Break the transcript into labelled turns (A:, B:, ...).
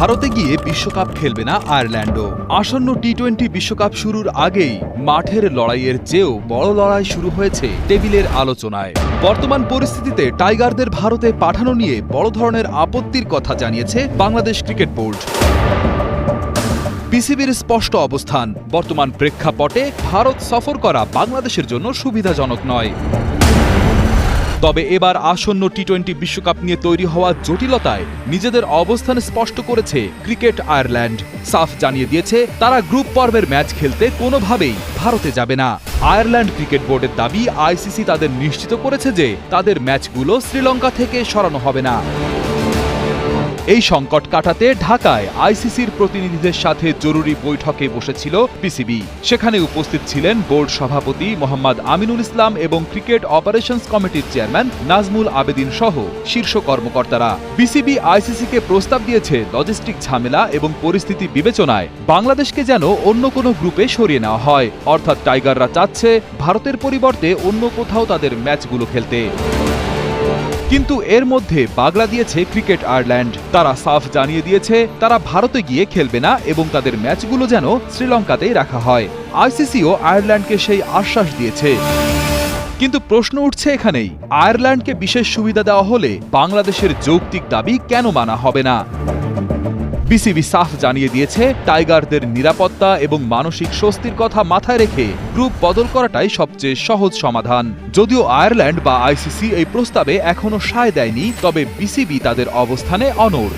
A: ভারতে গিয়ে বিশ্বকাপ খেলবে না আয়ারল্যান্ডও। আসন্ন টি টোয়েন্টি বিশ্বকাপ শুরুর আগেই মাঠের লড়াইয়ের চেয়েও বড় লড়াই শুরু হয়েছে টেবিলের আলোচনায়। বর্তমান পরিস্থিতিতে টাইগারদের ভারতে পাঠানো নিয়ে বড় ধরনের আপত্তির কথা জানিয়েছে বাংলাদেশ ক্রিকেট বোর্ড। বিসিবির স্পষ্ট অবস্থান, বর্তমান প্রেক্ষাপটে ভারত সফর করা বাংলাদেশের জন্য সুবিধাজনক নয়। তবে এবার আসন্ন টি টোয়েন্টি বিশ্বকাপ নিয়ে তৈরি হওয়া জটিলতায় নিজেদের অবস্থান স্পষ্ট করেছে ক্রিকেট আয়ারল্যান্ড। সাফ জানিয়ে দিয়েছে, তারা গ্রুপ পর্বের ম্যাচ খেলতে কোনোভাবেই ভারতে যাবে না। আয়ারল্যান্ড ক্রিকেট বোর্ডের দাবি, আইসিসি তাদের নিশ্চিত করেছে যে তাদের ম্যাচগুলো শ্রীলঙ্কা থেকে সরানো হবে না। এই সংকট কাটাতে ঢাকায় আইসিসির প্রতিনিধিদের সাথে জরুরি বৈঠকে বসেছিল পিসিবি সেখানে উপস্থিত ছিলেন বোর্ড সভাপতি মোহাম্মদ আমিনুল ইসলাম এবং ক্রিকেট অপারেশনস কমিটির চেয়ারম্যান নাজমুল আবেদিন সহ শীর্ষ কর্মকর্তারা। বিসিবি আইসিসিকে প্রস্তাব দিয়েছে লজিস্টিক ঝামেলা এবং পরিস্থিতি বিবেচনায় বাংলাদেশকে যেন অন্য কোনো গ্রুপে সরিয়ে নেওয়া হয়। অর্থাৎ টাইগাররা চাচ্ছে ভারতের পরিবর্তে অন্য কোথাও তাদের ম্যাচগুলো খেলতে। কিন্তু এর মধ্যে বাগলা দিয়েছে ক্রিকেট আয়ারল্যান্ড। তারা সাফ জানিয়ে দিয়েছে, তারা ভারতে গিয়ে খেলবে না এবং তাদের ম্যাচগুলো যেন শ্রীলঙ্কাতেই রাখা হয়। আইসিসিও আয়ারল্যান্ডকে সেই আশ্বাস দিয়েছে। কিন্তু প্রশ্ন উঠছে এখানেই, আয়ারল্যান্ডকে বিশেষ সুবিধা দেওয়া হলে বাংলাদেশের যৌক্তিক দাবি কেন মানা হবে না? বিসিবি সাফ জানিয়ে দিয়েছে, টাইগারদের নিরাপত্তা এবং মানসিক স্বস্তির কথা মাথায় রেখে গ্রুপ বদল করাটাই সবচেয়ে সহজ সমাধান। যদিও আয়ারল্যান্ড বা আইসিসি এই প্রস্তাবে এখনও সায় দেয়নি, তবে বিসিবি তাদের অবস্থানে অনড়।